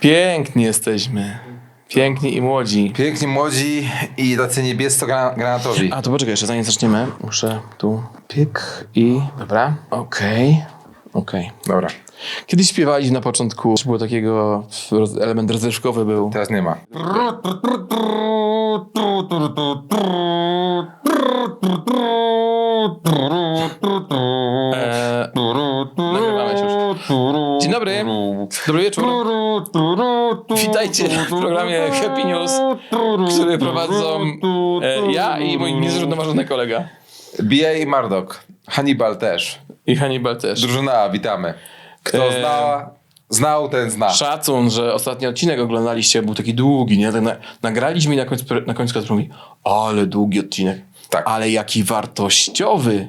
Piękni jesteśmy. Piękni i młodzi. Piękni młodzi i tacy niebiesko-granatowi. A to poczekaj, jeszcze zanim zaczniemy, muszę tu pyk i... Dobra, okej, okej. Dobra, Kiedyś śpiewaliśmy na początku, było takiego, roz- element rozrywkowy był. teraz nie ma. Eee. Dzień dobry, dobry wieczór. Witajcie w programie Happy News, który prowadzą e, ja i mój niezrównoważony kolega. BA i Mardok. Hannibal też. I Hannibal też. Drużyna witamy. Kto Eee. zna, znał, ten zna. Szacun, że ostatni odcinek oglądaliście, był taki długi, nie? Tak na, nagraliśmy i na końcu, na końcu Kacper mówi, ale długi odcinek. Tak. Ale jaki wartościowy.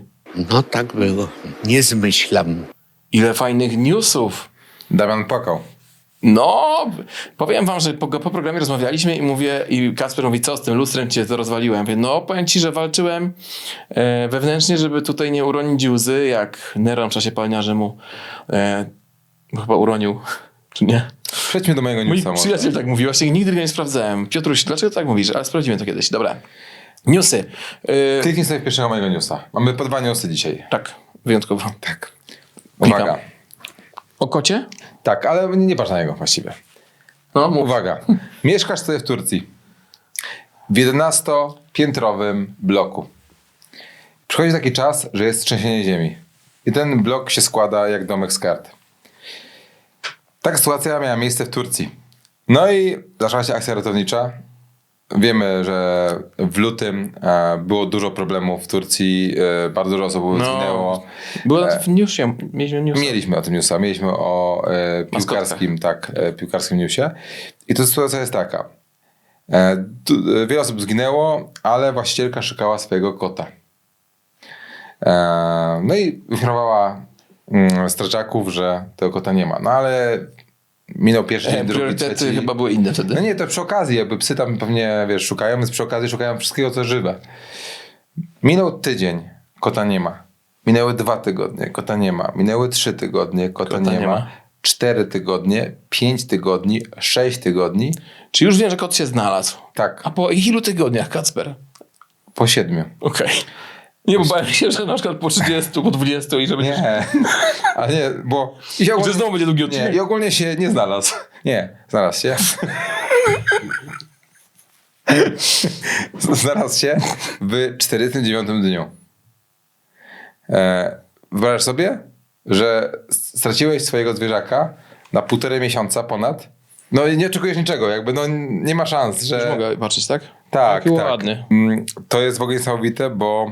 No tak było. Nie zmyślam. Ile fajnych newsów. Damian płakał. No, powiem wam, że po, po programie rozmawialiśmy i mówię, i Kasper mówi, co z tym lustrem cię to rozwaliłem. Mówię, no, powiem ci, że walczyłem e, wewnętrznie, żeby tutaj nie uronić łzy, jak Neron w czasie palenia Rzymu e, chyba uronił, czy nie? Przejdźmy do mojego Mój newsa. może. przyjaciel tak mówi, właśnie nigdy go nie sprawdzałem. Piotruś, dlaczego tak mówisz? Ale sprawdzimy to kiedyś. Dobra. Newsy. E, Kliknij sobie pierwszego mojego newsa. Mamy po dwa newsy dzisiaj. tak, wyjątkowo. Tak. Klikam. Uwaga. O kocie? Tak, ale nie patrz na niego właściwie. No, mów. Uwaga. Mieszkasz sobie w Turcji. W 11-piętrowym bloku. Przychodzi taki czas, że jest trzęsienie ziemi. I ten blok się składa jak domek z kart. Taka sytuacja miała miejsce w Turcji. No i zaczęła się akcja ratownicza. Wiemy, że w lutym e, było dużo problemów w Turcji. E, bardzo dużo osób zginęło. Było w newsie, mieliśmy news. Mieliśmy o tym newsa, mieliśmy o e, piłkarskim, tak, e, piłkarskim newsie. I to sytuacja jest taka. E, tu, e, wiele osób zginęło, ale właścicielka szukała swojego kota. E, no i informowała mm, strażaków, że tego kota nie ma. No ale minął pierwszy dzień, E, drugi, priorytety trzeci. chyba były inne wtedy. No nie, to przy okazji, jakby psy tam pewnie, wiesz, szukają, więc przy okazji szukają wszystkiego, co żywe. Minął tydzień, kota nie ma. Minęły dwa tygodnie, kota nie ma. Minęły trzy tygodnie, kota, Kota nie, nie ma. ma. Cztery tygodnie, pięć tygodni, sześć tygodni. Czy już wiem, że kot się znalazł? Tak, A po ilu tygodniach, Kacper? po siedmiu. Okej. Nie, bo bałem się, że na przykład po 30, po 20 i żeby... Nie, ale nie, bo... I ogólnie, znowu będzie długi nie, odcinek. I ogólnie się nie znalazł. Nie, znalazł się. znalazł się w 49 dniu. E, wyobraź sobie, że straciłeś swojego zwierzaka na półtorej miesiąca ponad. No i nie oczekujesz niczego, jakby no nie ma szans, że... Już mogę patrzeć, tak? Tak, Taki tak. ładny. Mm, To jest w ogóle niesamowite, bo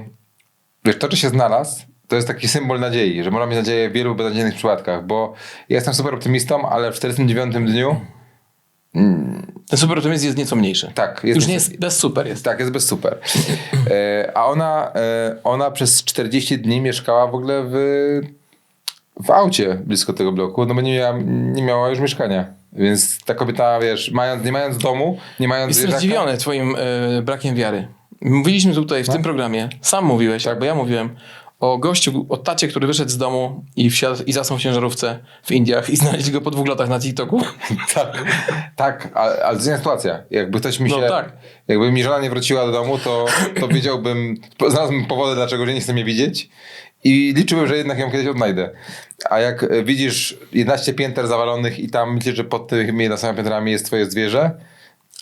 wiesz, to, że się znalazł, to jest taki symbol nadziei, że można mieć nadzieję w wielu beznadziejnych przypadkach, bo ja jestem super optymistą, ale w 49 dniu Ten super optymizm jest nieco mniejszy. tak, jest, Już nie jest, bez super jest. tak, jest bez super. E, a ona, e, ona przez 40 dni mieszkała w ogóle w, w aucie blisko tego bloku, no bo nie miała, nie miała już mieszkania. Więc ta kobieta, wiesz, mając, nie mając domu, nie mając Jestem zdziwiony twoim e, brakiem wiary. Mówiliśmy tutaj w tym programie, sam mówiłeś, Tak. albo ja mówiłem, o gościu, o tacie, który wyszedł z domu i wsiadł i zasnął w ciężarówce w Indiach i znaleźli go po dwóch latach na TikToku. Tak, tak ale, ale to jest inna sytuacja. Jakby ktoś mi się. No tak. Jakby mi żona nie wróciła do domu, to, to wiedziałbym, znalazłbym powody, dlaczego że nie chce mnie widzieć. I liczyłbym, że jednak ją kiedyś odnajdę. A jak e, widzisz 11 pięter zawalonych i tam myślisz, że pod tymi 11 piętrami jest twoje zwierzę,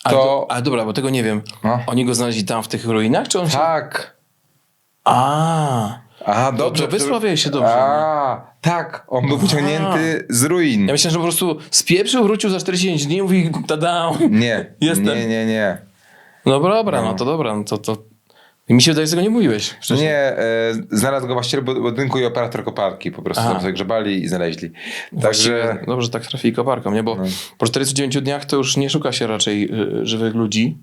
Ale, to, ale dobra, bo tego nie wiem. No. Oni go znaleźli tam w tych ruinach, czy on się... Tak. A, Aha, dobrze. to wysławiaj się dobrze, A, tak. On był wyciągnięty z ruin. ja myślałem, że po prostu spieprzył, wrócił za 45 dni i mówi, tada. Nie. Jestem. Nie, nie, nie. No dobra, no to dobra, no to, to... I mi się wydaje, że tego nie mówiłeś wcześniej. Nie, e, znalazł go właściciel bud- budynku i operator koparki. Po prostu Aha. tam sobie grzebali i znaleźli. Właściwie Także dobrze, że tak trafili koparką, nie? Bo po 49 dniach to już nie szuka się raczej y, żywych ludzi.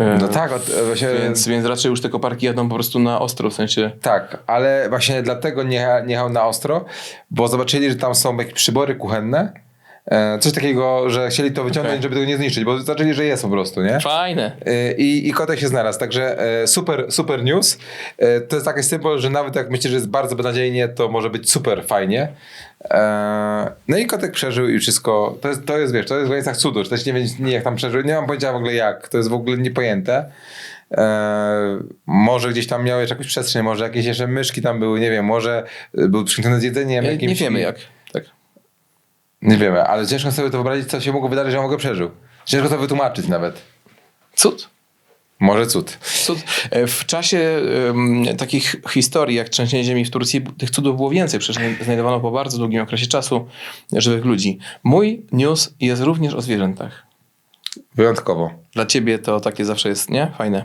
Y, no tak, e, właśnie, Więc, więc raczej już te koparki jadą po prostu na ostro, w sensie... tak, ale właśnie dlatego nie, nie jechał na ostro, bo zobaczyli, że tam są jakieś przybory kuchenne, E, coś takiego, że chcieli to wyciągnąć, Okej. żeby tego nie zniszczyć, bo zaczęli, że jest po prostu, nie? Fajne. E, I, I kotek się znalazł, także e, super, super news. E, To jest taki symbol, że nawet jak myślisz, że jest bardzo beznadziejnie, to może być super fajnie. E, No i kotek przeżył i wszystko, to jest, to jest wiesz, to jest w granicach cudu, też nie wiem jak tam przeżył, nie mam pojęcia w ogóle jak, to jest w ogóle niepojęte. E, może gdzieś tam miałeś jakąś przestrzeń, może jakieś jeszcze myszki tam były, nie wiem, może e, był przykręcony z jedzeniem. Nie, jakimś, nie wiemy jak. Nie wiemy, ale ciężko sobie to wyobrazić, co się mogło wydarzyć, że on go przeżył. Ciężko to wytłumaczyć nawet. Cud. Może cud. Cud. E, W czasie em, takich historii jak trzęsienie ziemi w Turcji, tych cudów było więcej. Przecież znajdowano po bardzo długim okresie czasu żywych ludzi. Mój news jest również o zwierzętach. Wyjątkowo. Dla ciebie to takie zawsze jest, nie? Fajne.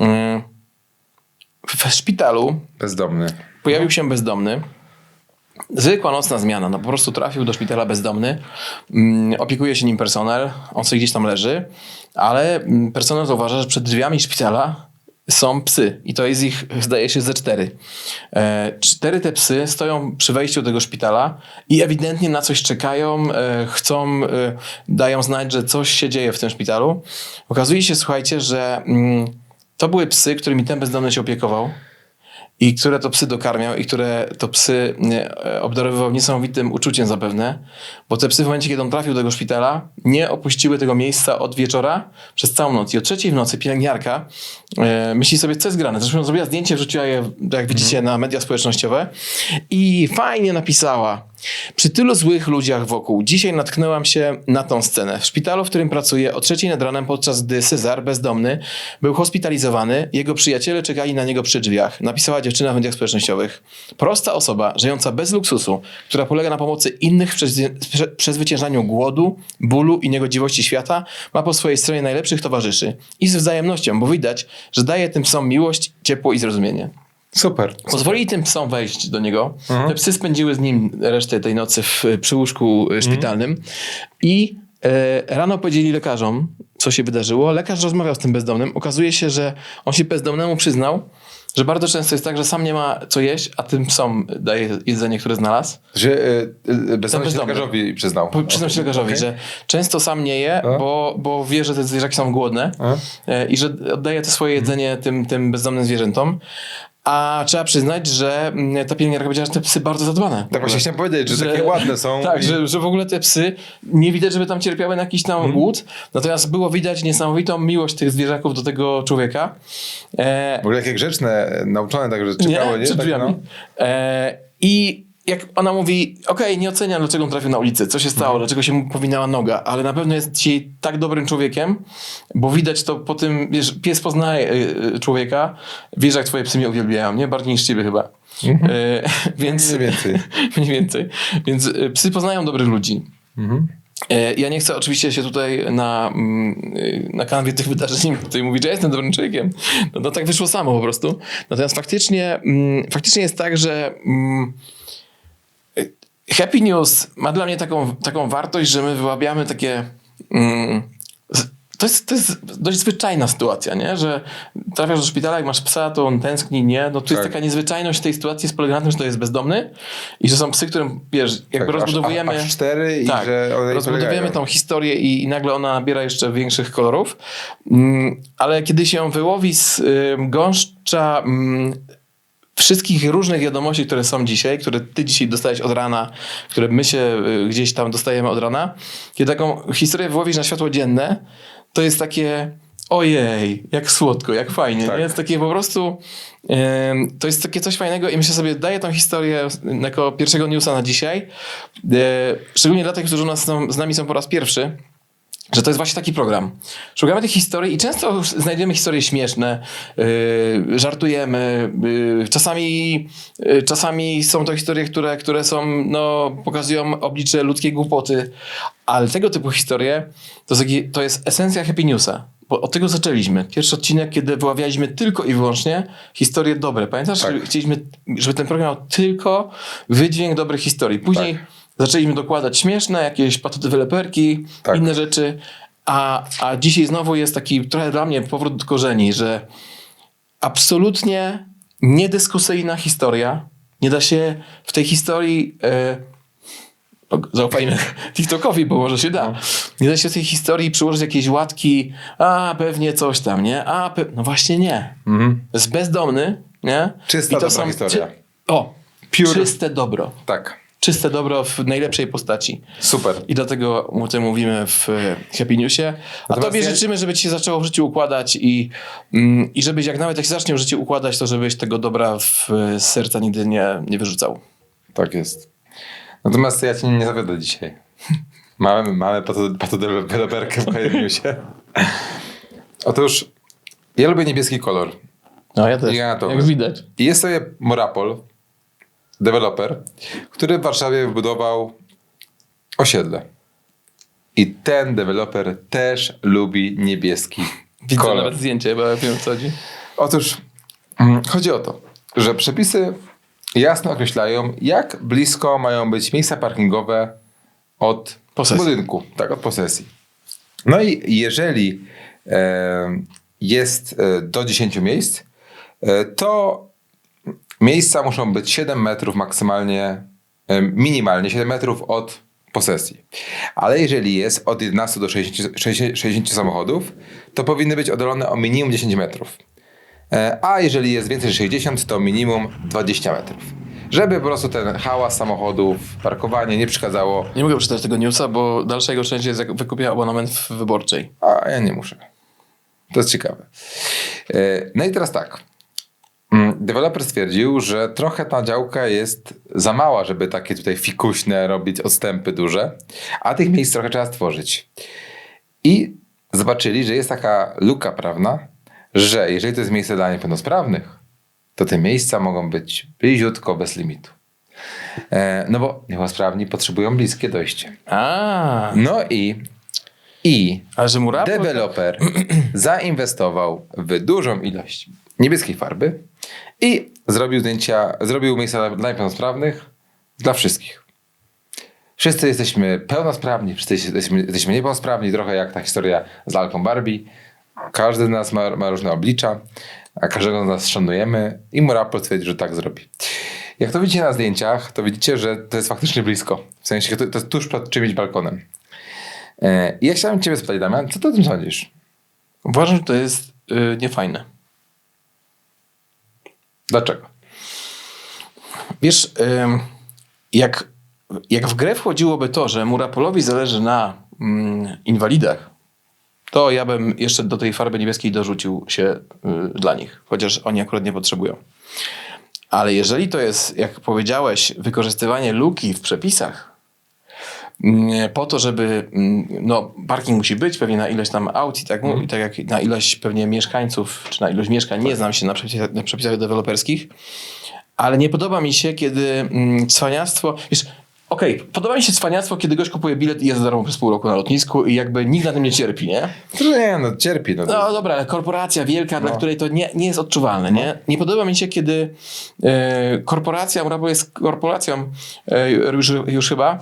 Ym, W szpitalu Bezdomny. pojawił się bezdomny. Zwykła nocna zmiana. No po prostu trafił do szpitala bezdomny. Mm, Opiekuje się nim personel. On sobie gdzieś tam leży. Ale mm, personel zauważa, że przed drzwiami szpitala są psy. I to jest ich, zdaje się, ze cztery. E, cztery te psy stoją przy wejściu do tego szpitala i ewidentnie na coś czekają, e, chcą, e, dają znać, że coś się dzieje w tym szpitalu. Okazuje się, słuchajcie, że mm, to były psy, którymi ten bezdomny się opiekował i które to psy dokarmiał i które to psy e, obdarowywał niesamowitym uczuciem zapewne, bo te psy w momencie, kiedy on trafił do tego szpitala, nie opuściły tego miejsca od wieczora przez całą noc. I o trzeciej w nocy pielęgniarka e, myśli sobie, co jest grane. Zresztą zrobiła zdjęcie, wrzuciła je, jak widzicie, na media społecznościowe i fajnie napisała. Przy tylu złych ludziach wokół, dzisiaj natknęłam się na tą scenę. W szpitalu, w którym pracuję, o trzeciej nad ranem, podczas gdy Cezar, bezdomny, był hospitalizowany, jego przyjaciele czekali na niego przy drzwiach. Napisała dziewczyna w mediach społecznościowych. Prosta osoba, żyjąca bez luksusu, która polega na pomocy innych w przezwy- prze- przezwyciężaniu głodu, bólu i niegodziwości świata, ma po swojej stronie najlepszych towarzyszy. I z wzajemnością, bo widać, że daje tym psom miłość, ciepło i zrozumienie. Super. Pozwolili tym psom wejść do niego. Te psy spędziły z nim resztę tej nocy w, przy łóżku e, szpitalnym. I e, rano powiedzieli lekarzom, co się wydarzyło. Lekarz rozmawiał z tym bezdomnym. Okazuje się, że on się bezdomnemu przyznał, że bardzo często jest tak, że sam nie ma co jeść, a tym psom daje jedzenie, które znalazł. Że y, y, bezdomny się lekarzowi przyznał. Po- Przyznał się lekarzowi, Okej. że często sam nie je, A? bo, bo wie, że te zwierzaki są głodne A? i że oddaje to swoje jedzenie tym, tym bezdomnym zwierzętom. A trzeba przyznać, że mm, ta pielęgniarka powiedziała, że te psy bardzo zadbane. Tak właśnie chciałem powiedzieć, że, takie ładne są. Tak, i- że, że w ogóle te psy nie widać, żeby tam cierpiały na jakiś tam Mhm. głód. Natomiast było widać niesamowitą miłość tych zwierzaków do tego człowieka. E, W ogóle jakie grzeczne, nauczone tak, że czekało, nie? przed Tak, drzwiami. E, I jak ona mówi, okej, nie oceniam, dlaczego on trafił na ulicę, co się stało, Mhm. dlaczego się mu powinęła noga, ale na pewno jest dzisiaj tak dobrym człowiekiem, bo widać to po tym, wiesz, pies poznaje y, y, człowieka, wiesz, jak twoje psy mnie uwielbiają, nie? Bardziej niż ciebie chyba. E, więc, Mhm. Mniej więcej. mniej więcej. Więc y, psy poznają dobrych ludzi. Mhm. E, Ja nie chcę oczywiście się tutaj na, mm, na kanwie tych wydarzeń tutaj mówić, że ja jestem dobrym człowiekiem. No, no tak wyszło samo po prostu. Natomiast faktycznie, mm, faktycznie jest tak, że mm, Happy News ma dla mnie taką, taką wartość, że my wyłabiamy takie... mm, To jest, to jest dość zwyczajna sytuacja, nie? że trafiasz do szpitala, jak masz psa, to on tęskni, nie? No tu jest Tak. taka niezwyczajność tej sytuacji, polega na tym, że to jest bezdomny i że są psy, którym, wiesz, jakby Tak, rozbudowujemy... Aż, aż cztery i Tak, że one rozbudowujemy tą historię i, i nagle ona nabiera jeszcze większych kolorów. Mm, ale kiedy się ją wyłowi z ym, gąszcza mm, wszystkich różnych wiadomości, które są dzisiaj, które ty dzisiaj dostałeś od rana, które my się y, gdzieś tam dostajemy od rana, kiedy taką historię wyłowisz na światło dzienne, to jest takie ojej, jak słodko, jak fajnie. Tak. Nie? Jest takie po prostu, ym, to jest takie coś fajnego i myślę sobie, daję tą historię jako pierwszego newsa na dzisiaj, e, szczególnie dla tych, którzy nas z nami są po raz pierwszy, że to jest właśnie taki program. Szukamy tych historii i często znajdziemy historie śmieszne, yy, żartujemy. Yy, czasami, yy, czasami są to historie, które, które są, no, pokazują oblicze ludzkiej głupoty, ale tego typu historie to, to jest esencja Happy Newsa. Bo od tego zaczęliśmy. Pierwszy odcinek, kiedy wyławialiśmy tylko i wyłącznie historie dobre. Pamiętasz? Tak. Chcieliśmy, żeby ten program miał tylko wydźwięk dobrych historii. Później Tak. Zaczęliśmy dokładać śmieszne, jakieś patodeweloperki, Tak. inne rzeczy. A, a dzisiaj znowu jest taki trochę dla mnie powrót do korzeni, że absolutnie niedyskusyjna historia. Nie da się w tej historii No, Zaufajmy TikTokowi, bo może się da. Nie da się z tej historii przyłożyć jakieś łatki, a pewnie coś tam, nie? A, pe... no właśnie nie. Jest bezdomny, nie? Czysta, dobra historia. O, Pure. czyste dobro. Tak. Czyste dobro w najlepszej postaci. Super. I dlatego o tym mówimy w e, Happy Newsie. A Natomiast tobie ja- życzymy, żeby ci się zaczęło w życiu układać i, mm, i żebyś jak nawet jak się zacznie w życiu układać, to żebyś tego dobra w, z serca nigdy nie, nie wyrzucał. Tak jest. Natomiast ja cię nie zawiodę dzisiaj. Mamy, mamy pato- patodeweloperkę w kolejnym newsie. Otóż ja lubię niebieski kolor. No ja też, Ja jak widać. I jest sobie Morapol, deweloper, który w Warszawie wybudował osiedle. I ten deweloper też lubi niebieski Widzę kolor. nawet zdjęcie, bo ja wiem o co chodzi. Otóż mm, chodzi o to, że przepisy jasno określają, jak blisko mają być miejsca parkingowe od Posesji. budynku, tak, od posesji. No i jeżeli e, jest do 10 miejsc, e, to miejsca muszą być 7 metrów maksymalnie, minimalnie 7 metrów od posesji. Ale jeżeli jest od 11 do 60, 60, 60 samochodów, to powinny być oddalone o minimum 10 metrów. E, A jeżeli jest więcej niż 60, to minimum 20 metrów. Żeby po prostu ten hałas samochodów, parkowanie nie przeszkadzało. Nie mogę przeczytać tego newsa, bo dalsza jego część jest jak wykupię abonament w wyborczej. A ja nie muszę. To jest ciekawe. E, No i teraz tak. Mm, Deweloper stwierdził, że trochę ta działka jest za mała, żeby takie tutaj fikuśne robić odstępy duże, a tych miejsc trochę trzeba stworzyć. I zobaczyli, że jest taka luka prawna, że jeżeli to jest miejsce dla niepełnosprawnych, to te miejsca mogą być bliziutko bez limitu. E, No bo niepełnosprawni potrzebują bliskie dojście. A, No i, i ale że mura? Deweloper zainwestował w dużą ilość niebieskiej farby i zrobił zdjęcia, zrobił miejsca dla, niepełnosprawnych dla wszystkich. Wszyscy jesteśmy pełnosprawni, wszyscy jesteśmy, jesteśmy niepełnosprawni, trochę jak ta historia z lalką Barbie. Każdy z nas ma, ma różne oblicza, a każdego z nas szanujemy i Murapol stwierdził, że tak zrobi. Jak to widzicie na zdjęciach, to widzicie, że to jest faktycznie blisko. W sensie, to, to jest tuż przed czymś balkonem. E, I ja chciałem ciebie spytać, Damian, co ty o tym sądzisz? Uważam, że to jest y, niefajne. Dlaczego? Wiesz, jak, jak w grę wchodziłoby to, że Murapolowi zależy na mm, inwalidach, to ja bym jeszcze do tej farby niebieskiej dorzucił się y, dla nich, chociaż oni akurat nie potrzebują. Ale jeżeli to jest, jak powiedziałeś, wykorzystywanie luki w przepisach, po to, żeby, mm, no, parking musi być pewnie na ilość tam aut i tak, mu- i tak jak na ilość pewnie mieszkańców, czy na ilość mieszkań, nie znam się na przepisach, na przepisach deweloperskich, ale nie podoba mi się, kiedy mm, cwaniactwo, wiesz, okej, podoba mi się cwaniactwo, kiedy gość kupuje bilet i jest za darmo przez pół roku na lotnisku i jakby nikt na tym nie cierpi, nie? Nie, no cierpi. No, No dobra, ale korporacja wielka, dla No. której to nie, nie jest odczuwalne, nie? Nie podoba mi się, kiedy e, korporacja, Murabo jest korporacją e, już, już chyba,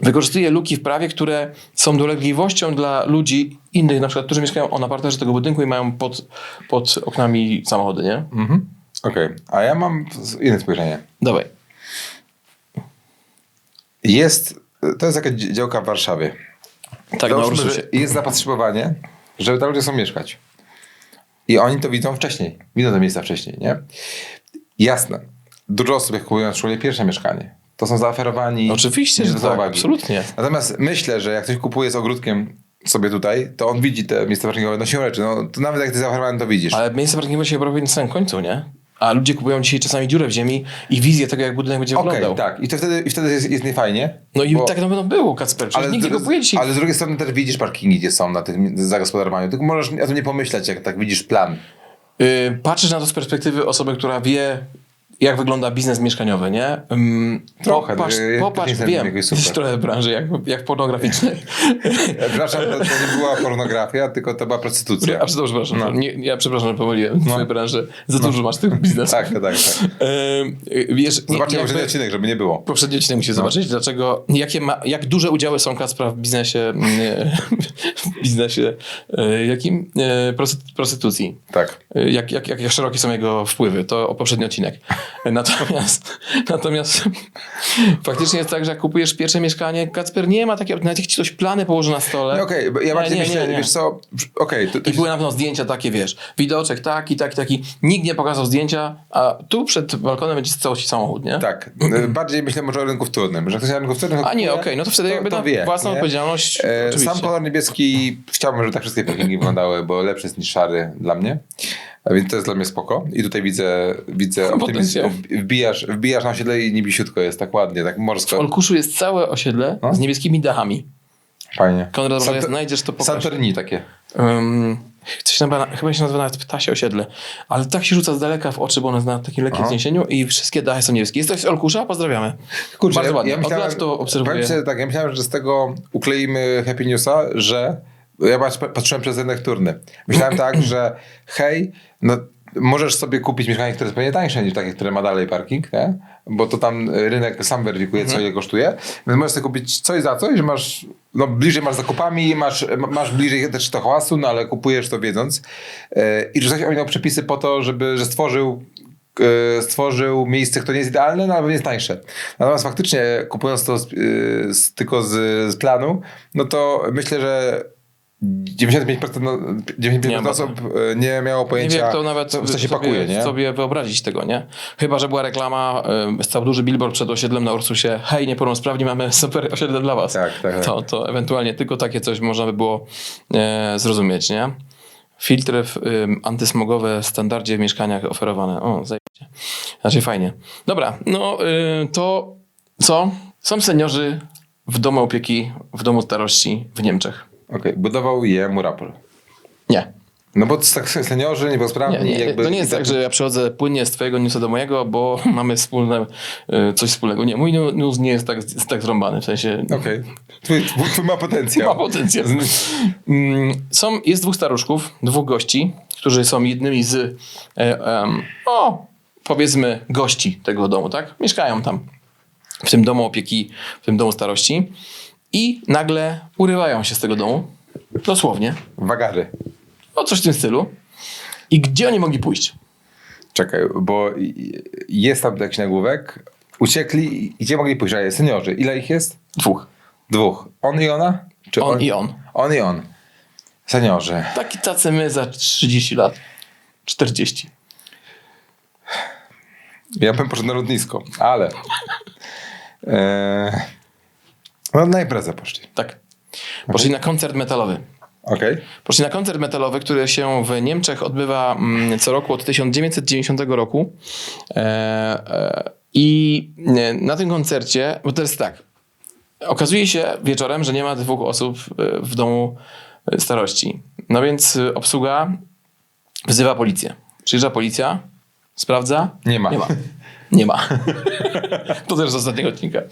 wykorzystuje luki w prawie, które są dolegliwością dla ludzi innych, na przykład, którzy mieszkają o na parterze tego budynku i mają pod, pod oknami samochody, nie? Mhm. Okej, a ja mam inne spojrzenie. Dawaj. Jest, to jest jakaś dzi- działka w Warszawie. Tak, Załóżmy, że jest zapotrzebowanie, żeby tam ludzie chcą mieszkać. I oni to widzą wcześniej. Widzą te miejsca wcześniej, nie? Jasne. Dużo osób, jak kupują na szkole pierwsze mieszkanie, to są zaoferowani. Oczywiście, nie że tak, absolutnie. Natomiast myślę, że jak ktoś kupuje z ogródkiem sobie tutaj, to on widzi te miejsca parkingowe, no siłą rzeczy. No, to nawet jak ty zaoferowany, to widzisz. Ale miejsce parkingowe się robi na samym końcu, nie? A ludzie kupują dzisiaj czasami dziurę w ziemi i wizję tego, jak budynek będzie Okej, wyglądał. tak. I to wtedy, i wtedy jest, jest niefajnie. No i bo- tak na pewno było, Kacper. Przecież nikt nie kupuje dzisiaj. ale z drugiej strony też widzisz parkingi, gdzie są na tym zagospodarowaniu. Tylko możesz o tym nie pomyśleć, jak tak widzisz plan. Yy, patrzysz na to z perspektywy osoby, która wie, jak wygląda biznes mieszkaniowy, nie? Ym, Trochę, Popatrz, no, ja- popatrz nie wiem, trochę branży, jak, jak pornograficznej. Przepraszam, to, to nie była pornografia, tylko to była prostytucja. A przepraszam, przepraszam. No. Nie, ja przepraszam, że pomyliłem w twojej branży. Za dużo masz tych biznesów. Tak, tak, tak. Yy, wiesz, Zobaczcie poprzedni odcinek, żeby nie było. Poprzedni odcinek musicie zobaczyć, dlaczego, jakie ma, jak duże udziały są Kacpra w biznesie, w biznesie e, jakim? E, prosty- Prostytucji. Tak. E, Jak, jak, jak, szerokie są jego wpływy, to poprzedni odcinek. Natomiast, natomiast faktycznie jest tak, że jak kupujesz pierwsze mieszkanie, Kacper nie ma takiego, nawet jak ci ktoś plany położy na stole. No Okej, bo ja Nie, bardziej nie, myślę, nie, nie. wiesz co, okej, to, to I były na pewno zdjęcia takie, wiesz, widoczek taki, taki, taki. Nikt nie pokazał zdjęcia, a tu przed balkonem będzie całości samochód, nie? Tak, e, bardziej myślę może o rynku wtórnym, że ktoś na rynku wtórnym A nie, okej, no to wtedy jakby na własną odpowiedzialność, E. Sam kolor niebieski chciałbym, żeby tak wszystkie parkingi wyglądały, bo lepszy jest niż szary dla mnie. A więc to jest dla mnie spoko. I tutaj widzę, widzę optymizm. Wbijasz, wbijasz na osiedle i niebisiutko jest tak ładnie, tak W morsko. Olkuszu jest całe osiedle No. z niebieskimi dachami. Fajnie. Konrad, jak znajdziesz, to pokaż. Santorini takie. Um, coś nazywa, chyba się nazywa nawet ptasie osiedle. Ale tak się rzuca z daleka w oczy, bo ono jest na takim lekkim wzniesieniu i wszystkie dachy są niebieskie. Jest ktoś z Olkusza? Pozdrawiamy. Kurczę, Bardzo ja- ładnie. Ja myślałem, Od lat to obserwuję. tak, ja myślałem, że z tego ukleimy Happy Newsa, że ja patrz- patrzyłem przez rynek wtórny. Myślałem tak, że hej, no możesz sobie kupić mieszkanie, które jest pewnie tańsze niż takie, które ma dalej parking, nie? bo to tam rynek sam weryfikuje, Mhm. co ile kosztuje. Więc możesz sobie kupić coś za coś, że masz, no bliżej masz zakupami, masz, masz bliżej też do hałasu, no ale kupujesz to wiedząc. E, I że ktoś ominął przepisy po to, żeby, że stworzył e, stworzył miejsce, które nie jest idealne, no ale jest tańsze. Natomiast faktycznie kupując to z, e, z, tylko z, z planu, no to myślę, że 95%, no, 95% Nie ma. osób e, nie miało Nie pojęcia, wiem, jak to nawet co, co się sobie, pakuje, nie? sobie wyobrazić tego, nie? Chyba, że była reklama, y, stał duży billboard przed osiedlem na Ursusie. Hej, niepełnosprawni, mamy super osiedle dla was. Tak, tak, tak. To, to ewentualnie tylko takie coś można by było e, zrozumieć, nie? Filtry ym, antysmogowe w standardzie w mieszkaniach oferowane. O, zajebiście. Znaczy fajnie. Dobra, no y, to co? Są seniorzy w domu opieki, w domu starości w Niemczech. Okej, budował je Murapol. Nie. No bo to tak seniorzy, niepełnosprawni, Nie, nie, jakby... to nie jest tak, że ja przychodzę płynnie z twojego newsa do mojego, bo mamy wspólne, y, coś wspólnego. Nie, mój news nie jest tak, jest tak zrąbany, w sensie Okej, twój, twój ma potencjał. ma potencjał. Mm, Są, jest dwóch staruszków, dwóch gości, którzy są jednymi z, e, em, o, powiedzmy, gości tego domu, tak? Mieszkają tam, w tym domu opieki, w tym domu starości i nagle urywają się z tego domu, dosłownie, Wagary. o coś w tym stylu. I gdzie oni mogli pójść? Czekaj, bo jest tam jakiś nagłówek. Uciekli i gdzie mogli pójść? A jest seniorzy. Ile ich jest? Dwóch. Dwóch. On i ona? Czy On i on. On i on. Seniorzy. Taki tacy my za 30 lat. 40. Ja bym poszedł na lotnisko, ale... E, no na imprezę poszli. Tak. Poszli na koncert metalowy. Okej. Poszli na koncert metalowy, który się w Niemczech odbywa mm, co roku od 1990 roku. E, e, I e, na tym koncercie, bo to jest tak, okazuje się wieczorem, że nie ma dwóch osób w domu starości. No więc obsługa wzywa policję. Przyjeżdża policja, sprawdza. Nie ma. Nie ma. Nie ma. to też z ostatniego odcinka.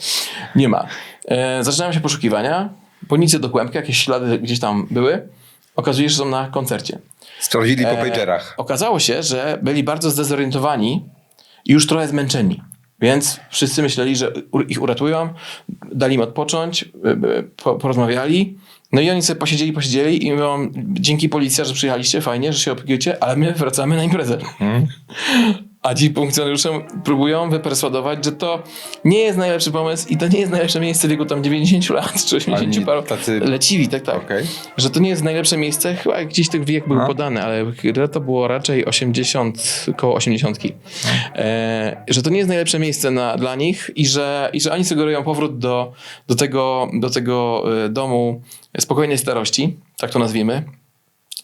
Nie ma. E, zaczynają się poszukiwania. Policja do kłębka, jakieś ślady gdzieś tam były. Okazuje się, że są na koncercie. Sprawdzili po E, pagerach. Okazało się, że byli bardzo zdezorientowani i już trochę zmęczeni. Więc wszyscy myśleli, że ich uratują, dali im odpocząć, y, po, porozmawiali. No i oni sobie posiedzieli, posiedzieli i mówią, dzięki policja, że przyjechaliście, fajnie, że się opiekujecie, ale my wracamy na imprezę. A ci funkcjonariusze próbują wyperswadować, że to nie jest najlepszy pomysł i to nie jest najlepsze miejsce w wieku tam 90 lat czy 80 Oni paru. tacy- Leciwi, tak, tak. Okej. Że to nie jest najlepsze miejsce, chyba gdzieś ten wiek był No. podany, ale to było raczej 80, koło 80. E, że to nie jest najlepsze miejsce na, dla nich i że, i że oni sugerują powrót do, do, tego, do tego e, domu spokojnej starości, tak to nazwijmy.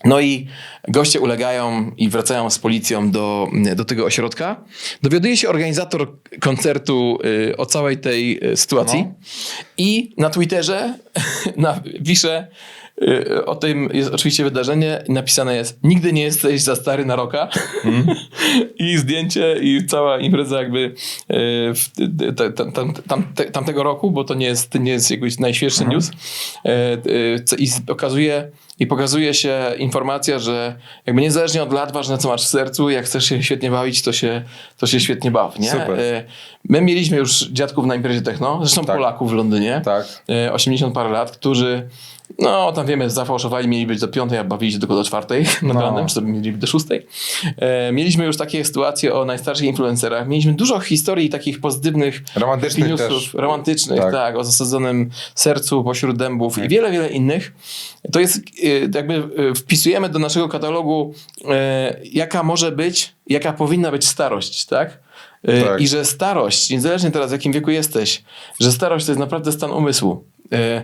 No i goście ulegają i wracają z policją do, do tego ośrodka. Dowiaduje się organizator koncertu y, o całej tej y, sytuacji. No. i na Twitterze na, pisze y, o tym, jest oczywiście wydarzenie, napisane jest nigdy nie jesteś za stary na roka i zdjęcie i cała impreza jakby y, w, tam, tam, tam, te, tamtego roku, bo to nie jest, nie jest jakiś najświeższy news. E, co- i okazuje i pokazuje się informacja, że jakby niezależnie od lat, ważne co masz w sercu, jak chcesz się świetnie bawić, to się, to się świetnie baw, nie? Super. E, My mieliśmy już dziadków na imprezie techno, zresztą Tak. Polaków w Londynie, Tak. e, 80 parę lat, którzy No, tam wiemy, zafałszowali, mieli być do piątej, a bawili się tylko do czwartej nad No. ranem, czy to mieli być do szóstej. E, mieliśmy już takie sytuacje o najstarszych influencerach. Mieliśmy dużo historii takich pozytywnych Romantycznych newsów, romantycznych, Tak. tak. o zasadzonym sercu pośród dębów i wiele, wiele innych. To jest jakby y, wpisujemy do naszego katalogu, y, jaka może być, jaka powinna być starość, tak? Y, Tak. I że starość, niezależnie teraz w jakim wieku jesteś, że starość to jest naprawdę stan umysłu. Y,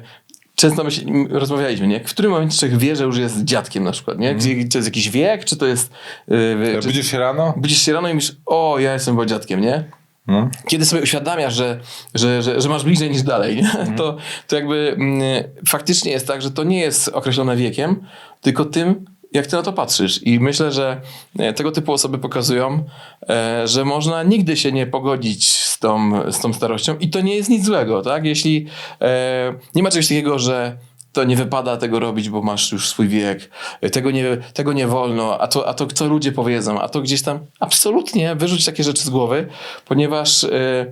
Często myśl, rozmawialiśmy, nie? W którym momencie człowiek wie, że już jest dziadkiem na przykład, nie? Gdzie, czy to jest jakiś wiek, czy to jest... Yy, czy, Budzisz się rano? budzisz się rano i mówisz, o, ja jestem bo dziadkiem, nie? No. kiedy sobie uświadamiasz, że, że, że, że masz bliżej niż dalej, nie? To, to jakby mm, faktycznie jest tak, że to nie jest określone wiekiem, tylko tym, jak ty na to patrzysz. I myślę, że e, tego typu osoby pokazują, e, że można nigdy się nie pogodzić z tą, z tą starością i to nie jest nic złego, tak? Jeśli e, nie ma czegoś takiego, że to nie wypada tego robić, bo masz już swój wiek, tego nie, tego nie wolno, a to, a to co ludzie powiedzą, a to gdzieś tam absolutnie wyrzuć takie rzeczy z głowy, ponieważ e,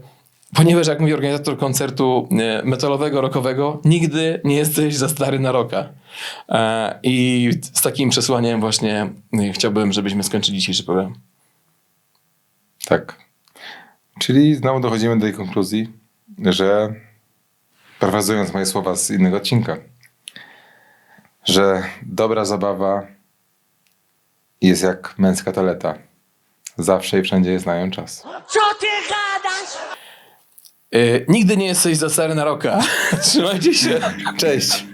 Ponieważ, jak mówi organizator koncertu e, metalowego, rockowego, nigdy nie jesteś za stary na rocka. E, I z takim przesłaniem właśnie e, chciałbym, żebyśmy skończyli dzisiejszy program. Tak. Czyli znowu dochodzimy do tej konkluzji, że parafrazując moje słowa z innego odcinka, że dobra zabawa jest jak męska taleta. Zawsze i wszędzie znają czas. Co ty gadasz? E, Nigdy nie jesteś za stary na rocka. Trzymajcie się. Cześć!